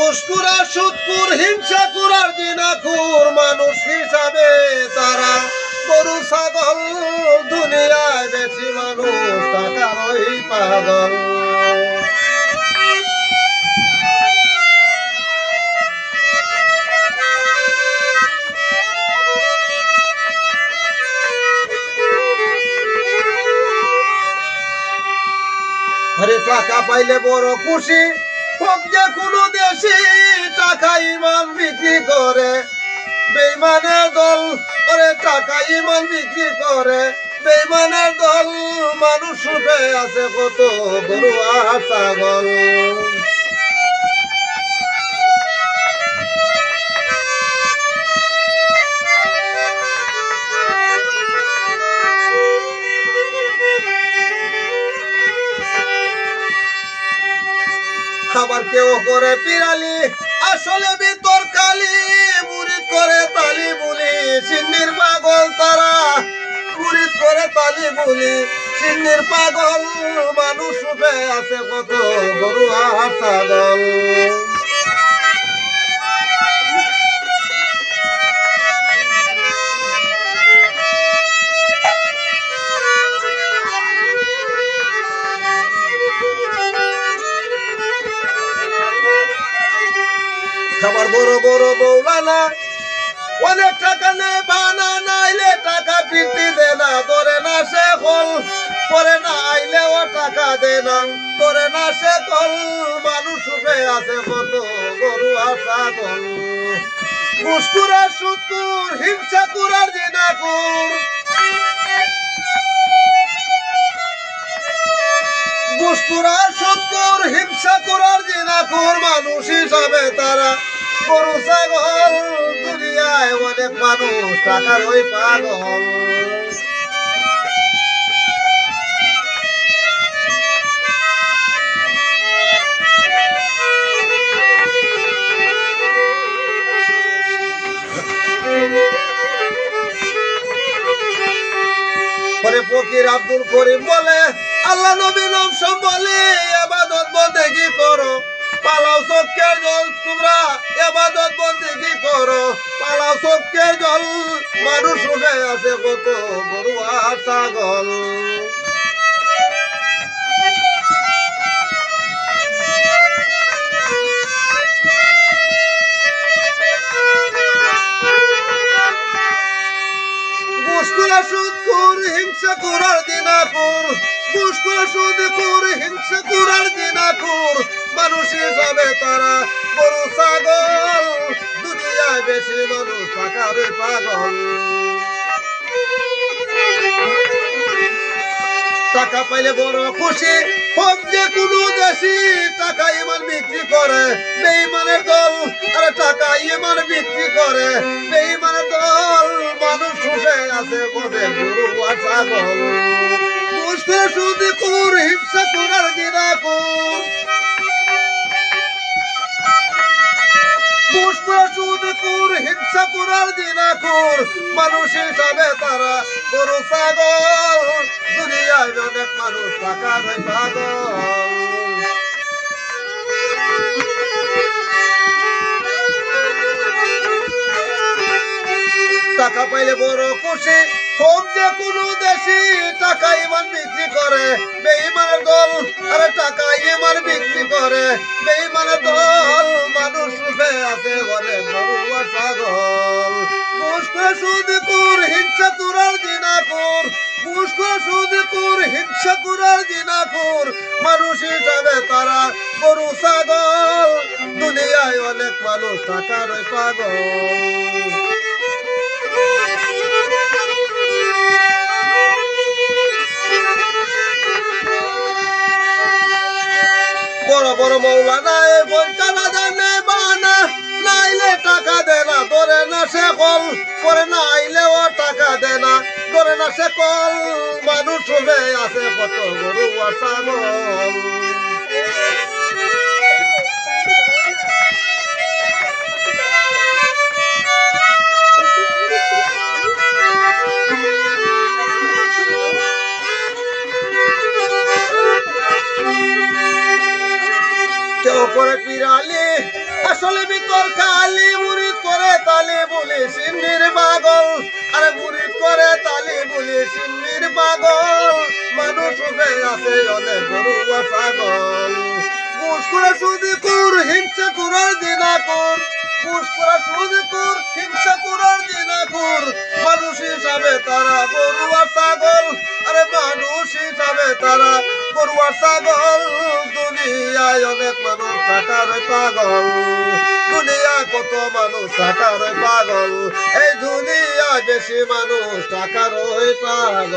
ঘুষকুরা সুৎকুর, হিংসা কুরার দিনাকুর মানুষ হিসাবে তারা গরু, ছাগল, দুনিয়ায় বেশি মানুষ টাকার ওই পাগল। আরে টাকা পাইলে বড় খুশি। হোক যে কোনো দেশে টাকা ইমান বিক্রি করে বেইমানের দল করে টাকা ইমান বিক্রি করে। বেইমানের দল, মানুষ রূপে আছে কত গরু আর আবার কেউ করে পিরালি? আসলে ভিতর কালি মুরিদ করে তালি বলি সিন্নির পাগল তারা। মুরিদ করে তালি বলি সিন্নির পাগল, মানুষ আছে কত গরু আর খাবার বড় বড় বৌলানা। অনেক টাকা নে বানা নাইলে টাকা ফিরতি দে না। তোরে না সে কল পরে না আইলে ও টাকা দে না। তোরে না সে কল মানুষ উঠে আছে কত গরু আর ছাগল। মুস্কুরা সুতুর হিংসা কুরার দিনাকুর। মানুষ হিসাবে তারা। গরু ছাগল দুনিয়ায় অনেক মানুষ পরে ফকির আব্দুল করিম বলে আল্লাহ নবী নাম সব বলে এবাদত বন্দেগি করো? পালাও চোখের জল তোমরা, এবাদত বন্দেগি করো? পালাও চোখের জল, মানুষ উঠে আছে কত গরু আর হিংসা কুরার দিনাকুর মুস্কুরা সুদ হিংসা কুরার দিনাকুর মানুষ হিসাবে তারা গরু, ছাগল। দুনিয়ায় বেশি টাকা পাইলে বড় খুশি, হোক যে কোনো দেশি টাকা ইমান বিক্রি করে বেইমানের দল। আরে টাকা ইমান বিক্রি করে বেইমানের দল। মানুষ উঠে আছে বলে গুরু ছাগল। দুষ্ট সুদি কুর হিংসা কুরার দিনা কুর। পুষ্প সুদ কুর হিংসা কুরার দিনা মানুষ হিসাবে তারা টাকা পাইলে বড় খুশি, হোক দেশি করে বেইমানের দল, আরে টাকা ইমান বিক্রি করে। বেইমানের দল, মানুষ উঠে আছে বলে গরু আর ছাগল। মুস্ক সুদ কুর হিংসা তুরার দিনাকুর মুস্ক সুদ কুর হিংসা কুরার দিনাকুর মানুষ হিসাবে তারা গরু, ছাগল। দুনিয়ায় অনেক মানুষ টাকার পাগল। বড় মৌলানা, এ বঞ্চানা জানে বানা নাইলে টাকা দে না, ধরে না সে কল। করে না আইলে ও টাকা দে না, ধরে না সে কল। মানুষ আছে কত গরু আর কেউ করে পিরা তালি আসলে ভিতর কালি মুরিদ করে তালে বলে সিন্নির পাগল। আরে মুরিদ করে তালে বলে সিন্নির পাগল। মানুষ উঠে আছে অনেক গরু আর ছাগল। ঘুষ করে হিংসা কুরার দিনা কুর। ঘুষ করে সুদি কুর, হিংসা কুরার দিনা কুর। মানুষ হিসাবে তারা গরু আর ছাগল। আরে মানুষ হিসাবে তারা আর ছাগল, দুনিয়ায় অনেক মানুষ কাটার পাগল। দুনিয়া কত মানুষ টাকার পাগল, এই দুনিয়া বেশি মানুষ টাকার পাগল।